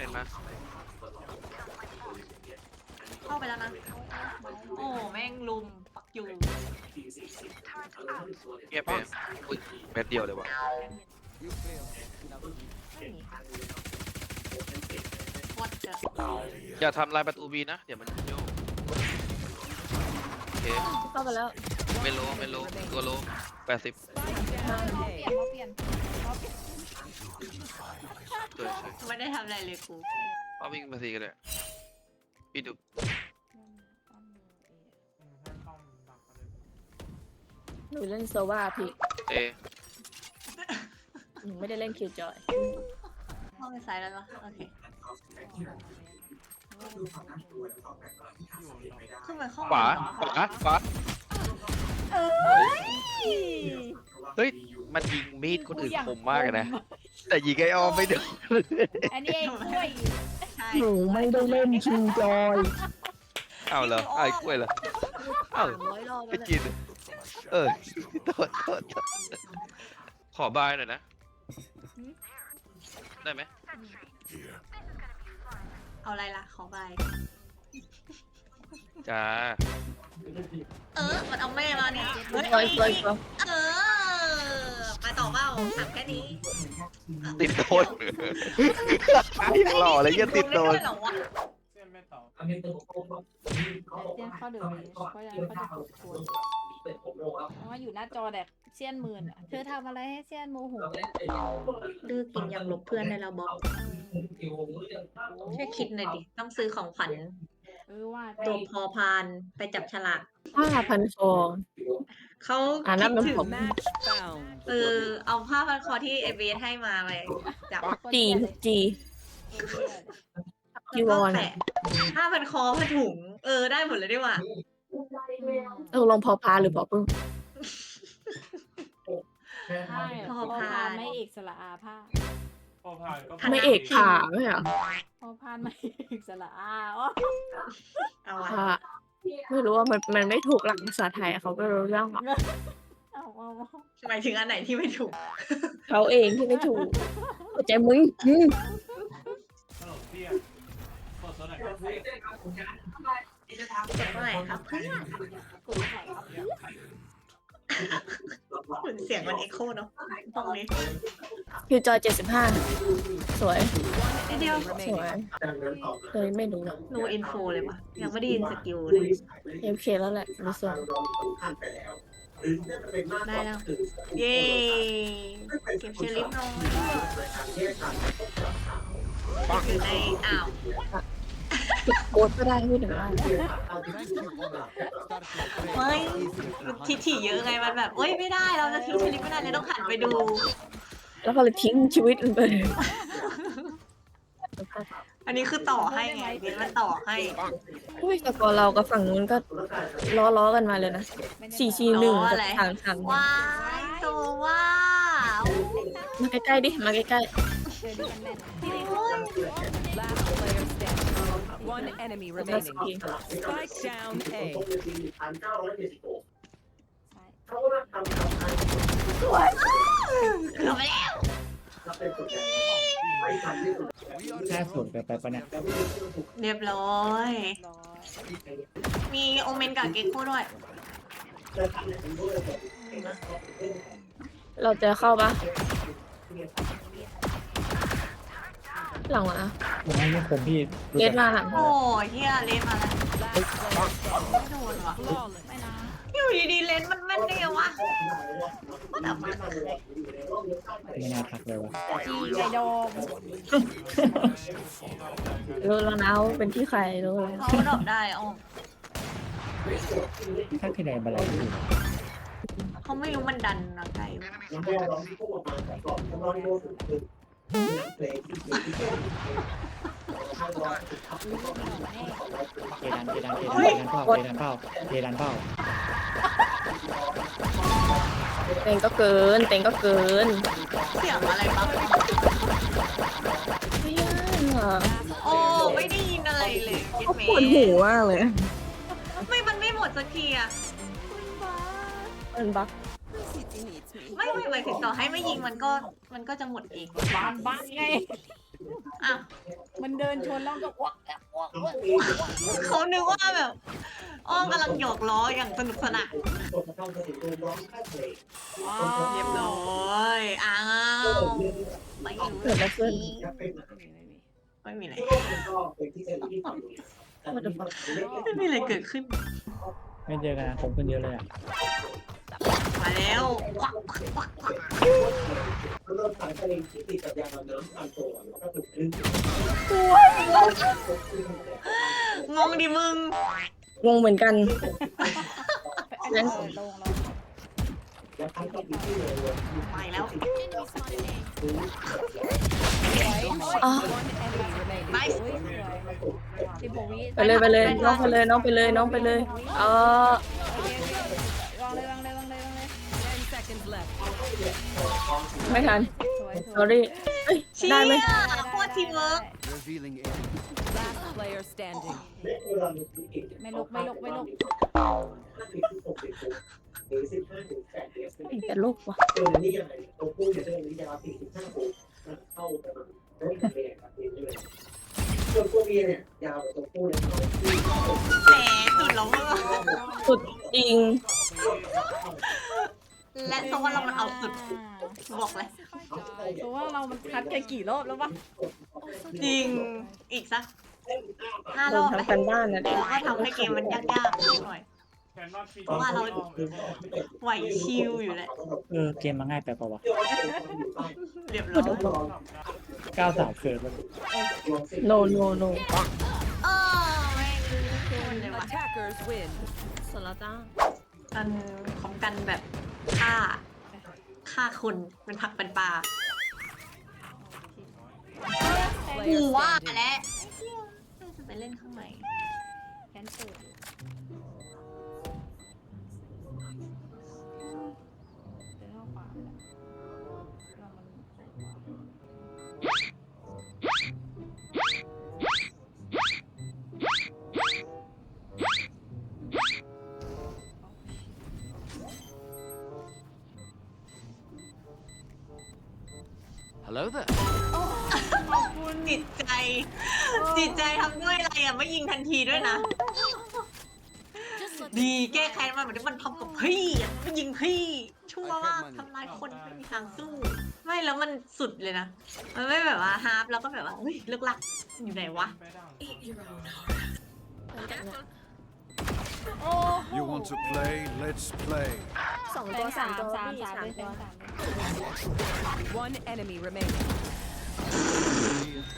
เห็นไหมเข้าไปแล้วนะ โอ้แม่งลุมปักอยู่เงียบไปอุ้ยเม็ดเดียวเลยวะวัดจะอย่าทำลายประตูบีนะ เดี๋ยวมันโยกโอเคเข้าไปแล้ว ไม่โลไม่โลตัวโลแปดสิบเปลี่ยนเขาเปลี่ยน สวยสวยไม่ได้ทำอะไรเลยกูป้าวิ่งมาสีกันเลยพี่ดูหนูเล่นโซวาพี่เอหนูไม่ได้เล่นคิวจอยเข้าไปซ้ายแล้วเหรอโอเคขึ้นไปข้างขวาบนขวาขวาเฮ้ย มันยิงมีดคนอื่นคมมากเลยนะ แต่ยิงไอ้ออมไม่โดนอันนี้ไอ้กล้วยใช่หนูไม่ได้เล่นคิวจอยเอาเหรอไอ้กล้วยเหรอเอ้าสามร้อยรอบไปแล้วกิน เออโทษโทษโทษขอบายหน่อยนะ ได้ไหมเอาอะไรล่ะ ขอใบจ้า เออ มันเอาแม่มาเนี่ยเฮ้ยจอยจอยจอย เออ ไปต่อเปล่า ถามแค่นี้ติดโดนยังหล่อเลยยังติดโดนเล่ด้วยเหรอวะเตียนเข้าเดือดเพราะฉะนั้นเขาจะกดชวนเพราะว่าอยู่หน้าจอแบบเซียนหมื่นอะเธอทำอะไรให้เซียนโมโหดื้อกินยังลบเพื่อนได้แล้วบอกช่วยคิดหน่อยดิ ต้องซื้อของขวัญ เออว่าตัวพอพานไปจับฉลากผ้าพันคอ เขาอ่านั่นมันคิดผถึมงเออเอาผ้าพันคอที่เอเบสให้มาไปจับจีจีจีวรแล้วก็แปะผ้าพันคอผ้าถุง เออได้หมดเลยดีว่าเออลงพอพาหรือพอพึ่ง ใช่พอพอพานพานไม่เอกสระอาผ้า พอผ่านก็ไม่เอกขาไม่เหรอพอพานไม่เอกสระอาอ๋อเอาวะค่ะไม่รู้ว่ามันมันไม่ถูกหลักภาษาไทยอะเขาก็รู้เรื่องหรอกเอาเอาเอาหมายถึงอันไหนที่ไม่ถูกเขาเองที่ไม่ถูกเข้าใจมึงอืมขนมเตี้ยเปิดโซนไหนก็เตี้ยเก็บเมื่อไหร่ครับเพื่อน กูถ่ายครับเหมือนเสียงมันเอ็กโคเนาะตรงนี้คิวจอยเจ็ดสิบห้าสวย นิดเดียวสวยเลยไม่รู้อะโนอินโฟเลยว่ะยังไม่ได้ยินสกิลเลยเอ็มเคแล้วแหละรู้สึกได้แล้ว เย้เก็บเชลิฟน้อยอยู่ในอ้าว โค้ดก็ได้พูดถึงว่าไม่ทิฐิเยอะไงมันแบบเอ้ยไม่ได้เราจะทิ้งเชลิฟไม่ได้เลยต้องหันไปดู แล้วก็เลยทิ้งชีวิตมันไปเลยอันนี้คือต่อให้ไงเบนมันต่อให้อุ้ยแต่พอเรากับฝั่งนู้นก็ล้อล้อๆกันมาเลยนะสี่ชีหนึ่งกับทางทางว้ายโซว่ามาใกล้ๆดิมาใกล้เ One enemy ๆแล้วส remaining. กี Spike down A. ใช่เกือบไปแล้วห้าศูนย์ไปไปปะเนี่ยเรียบร้อยร้อยมีโอเมนกับเกกโก้ด้วย เราจะเข้าปะ หลังมาผมให้ไม่คมพี่รู้เลจัดกมาหลังโอ้ยเฮียเลนมาแล้ว Last player standing. ไม่โดนว่ะ Flawless. ไม่นะอยู่ดีๆเลนมันแม่นได้ไงวะว่าแต่มันไม่น่าทักเลยวะจีไก่ดองรู้แล้วนะว่าเป็นที่ใครรู้แล้วเขาดรอปได้อ๋อทักที่ไหนบันไดพี่เขาไม่รู้มันดันนะไก่ เจดันเจดันเจดันเจดันเป้าเจดันเป้าเจดันเป้าเต็งก็เกิน เต็งก็เกินเสียงอะไรบ้างไม่ยากอะโอ้ไม่ได้ยินอะไรเลยคิดก็เมปวดหูมากเลย ไม่มันไม่หมดสักทีอะมันบัก ไม่ไม่หมายถึงต่อให้ไม่ยิงมันก็มันก็จะหมดเองบานบ้านไงอะมันเดินชนแล้วมันก็วักแอกวักวักวักเขานึกว่าแบบอ้อมกำลังหยอกล้ออย่างสนุกสนานว้าเรียบร้อยอ้าวไม่รู้เกิดอะไรขึ้น ไม่มีไม่มีไม่มีอะไร What the fuck ไม่มีอะไรเกิดขึ้น ไม่เจอกันนะผมคนเดียวเลยอะ มาแล้วควักควักควักควักงงดิมึง งงเหมือนกันเออลงลงไปแล้วอ๋อ One enemy remaining. ไปโอ้ยสวย สิบหกวิไปเลยไปเลยน้องไปเลยน้องไปเลยน้องไปเลย เออ ไม่ทัน สวยสวย sorry เอ้ยเชี่ยได้ไหมโคตรทีมเวิร์ก Revealing area. Last player standing. ไม่ลุกไม่ลุกไม่ลุกแต่โลกว่ะแหมสุดแล้วมึงสุดจริง และเพราะว่าเรามันเอาสุดบอกเลยเพราะว่าเรามันคัดกันกี่รอบแล้ววะจริงอีกสักห้าลรงอบไหมทำกันบ้านนะดิแล้วก็ทำให้เกมมันยากๆหน่อยแคนนอนฟีเพราะว่าเราไหวชิวอยู่แหละเออเกมมันง่ายไปเปล่าวะเรียบร้อยก้าวสามเกิดแล้ว no no no เออแม่งคนเลยวะ Attackers win. สาระจ้า มันพร้อมกันแบบฆ่าฆ่าคนเป็นผักเป็นปลา Player กูว่า standing. แล้วน่าจะไปเล่นข้างในแคนเซิล Hello there. จิตใจ จิตใจทำด้วยอะไรอะไม่ยิงทันทีด้วยนะ ดีแก้แค้นมันเหมือนที่มันทำกับพี่อะไม่ยิงพี่ชั่วมากทำลายคนไม่มีทางสู้ ไม่แล้วมันสุดเลยนะ มันไม่แบบว่าฮาร์ปแล้วก็แบบว่าเฮ้ยเลิกลักอยู่ไหนวะไปดังโอ้โห You want to play? Let's play. สองแฟตัวนสาสามมตัวสามพี่สามสามเลยแฟตัวนสามเลย One enemy remaining.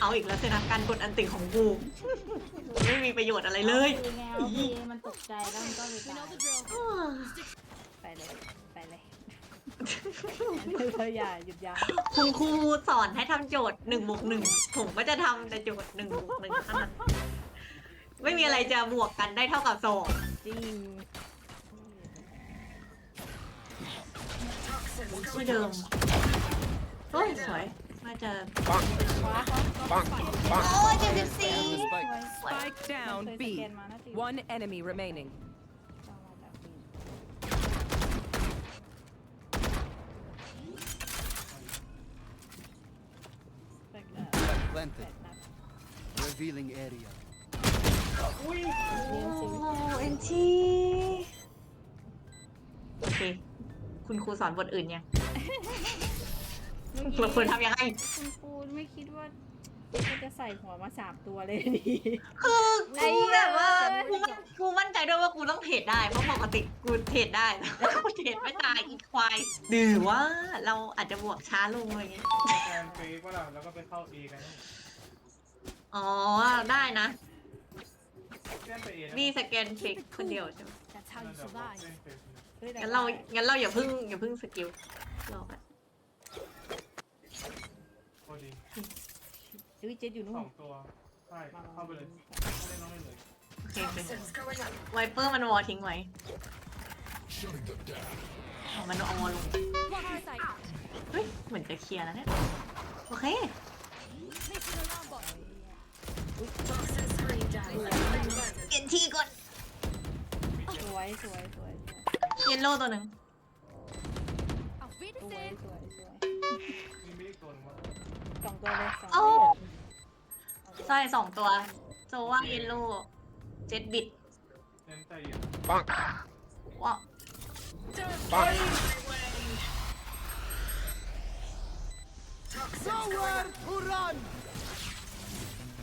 เอาอีกแล้วสินะการกดอันติของกู ไม่มีประโยชน์อะไรเลยคือไงเอาทีมันตกใจแล้วมันก็เลยตายไปเลย ไปเลยเธออย่าหยุดยั้งคุณครูสอนให้ทำโจทย์หนึ่งบวกหนึ่งผมก็จะทำแต่โจทย์หนึ่งบวกหนึ่งเท่านั้นไม่มีอะไรจะบวกกันได้เท่ากับสองจริง ที่เดิมเฮ้ยสวยน่าจะ โอ้ยเจ็ดสิบสี่ Spike down B. One enemy remaining. เ planted. Revealing area. โอ้เอ็นทีโอเค คุณครูสอนบทอื่นยัง เราควรทำยังไง คุณครูไม่คิดว่าเจ๊จะใส่หัวมาสามตัวเลยดี คือกูแบบว่าไอ้กูเหี้ยมั่นกูมั่นใจด้วยว่ากูต้องเทรดได้เพราะปกติกูเทรดได้แล้วกูเทรดไม่ได้อีกควายหรือว่าเราอาจจะบวกช้าลงอะไรอย่างเงี้ยแคนเฟกว่าเราแล้วก็ไปเข้าเอกันอ๋อได้นะแคนไปเอนี่สแกนเฟกคนเดียวใช่ไหม That's how you survive ฮ้ยแต่งั้นเรางั้นเราอย่าเพิ่งอย่าเพิ่งสกิล รอกันพอดีเฮ้ยเจ๊อยู่นู่สนองตัว ใช่ เข้าไปเลยเล่นน้องเล่นเลยโอเคโอเคไวเปอร์มันวอลทิ้งไว้อ๋อมันเอาวอลลงเฮ้ย เหมือนจะเคลียร์แล้วเนี่ย โอเคเอ็นทีก่อน สวยสวยสวยเยลโล่ตัวหนึ่งส วยสวยสวยมีมีอีกตัวหนึงว่าสองตัวเลยสองเอ้าตัวสร้อยสองตัวโซว่าเยลโล่เจ็ดบิตเต็มใจอยู่ปังว้าวปัง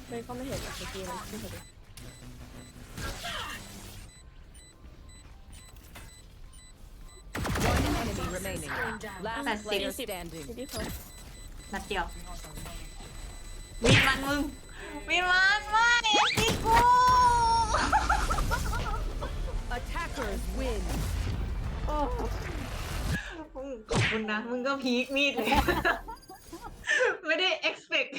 เลยก็ไม่เห็นอะเมื่อกี้มันไม่เห็น enemy remaining. Last That's player it. standing. ที่เขานัดเดียววินมันมึงวินมันไม่สิกู Attackers win. มึงขอบคุณนะ มึงก็พีคมีดเลย ไม่ได้ expect